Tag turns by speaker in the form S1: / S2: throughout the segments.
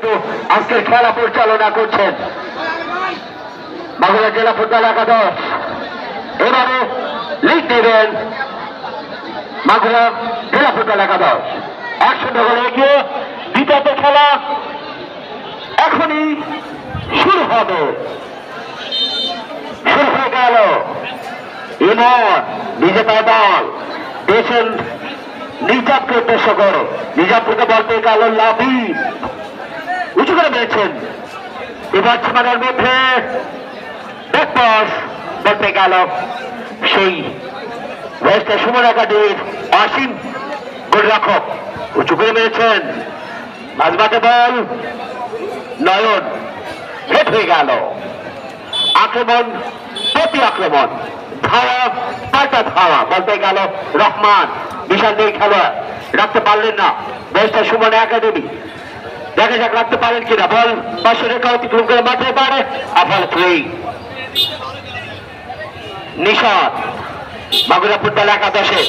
S1: কিন্তু আজকের খেলা পরিচালনা করছেন বাংলা জেলা ফুটবল একাদশ। এবারে লিগ নেবেন মাগুরা জেলা ফুটবল একাদশ। এক শূন্য গোলে এগিয়ে দ্বিতীয়ত খেলা এখনই শুরু হবে। শুরু হয়ে গেল। ইমন বিজেপি দল দেশের নিজামকে উদ্দেশ্য করে। নিজামপুরকে বলতে গেল লাভি উঁচু করে পেয়েছেন এবার সীমানার মধ্যে বলতে গেল সেই সুমন একাডেমির অসীম গোলরক্ষক উঁচু করে মেরেছেন। মাঝমাঠে বল, নয়ন হেট হয়ে গেল। আক্রমণ, প্রতি আক্রমণ। ধাওয়া, পাল্টা ধাওয়া বলতে গেল রহমান। বিশাল দেই খেলোয়াড়। রাখতে পারলেন না বেশটা সুমন একাডেমি দেখা যাক রাখতে পারেন কিনা। বল পাশে রেখা অতিক্রম করে মাঠে পারে। নিশাদ ফুটবল একাদশে।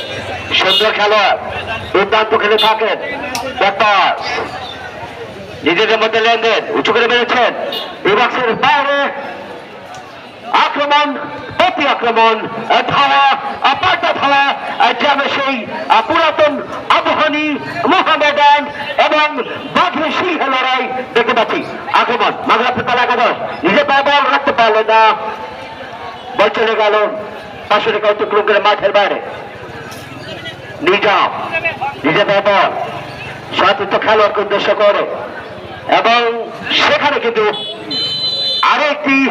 S1: সুন্দর খেলোয়াড়। দুর্দান্ত খেলে থাকেন। নিজেদের মধ্যে লেনদেন। উঁচু করে বেড়েছেন। বিভাগের বাইরে। আক্রমণ প্রতি আক্রমণ। ধাওয়া মোহামেডান এবং বাঘের সিংহ লড়াই দেখতে পাচ্ছি। ফুটবল একাদশ নিজে রাখতে পারল না। গেল। মাঠের বাইরে। নিজাম নিজে খেলোয়াড়কে উদ্দেশ্য করে। এবং সেখানে কিন্তু আরও একটি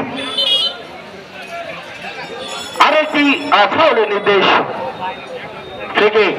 S1: আরেকটি ফাউলের নির্দেশ। থেকে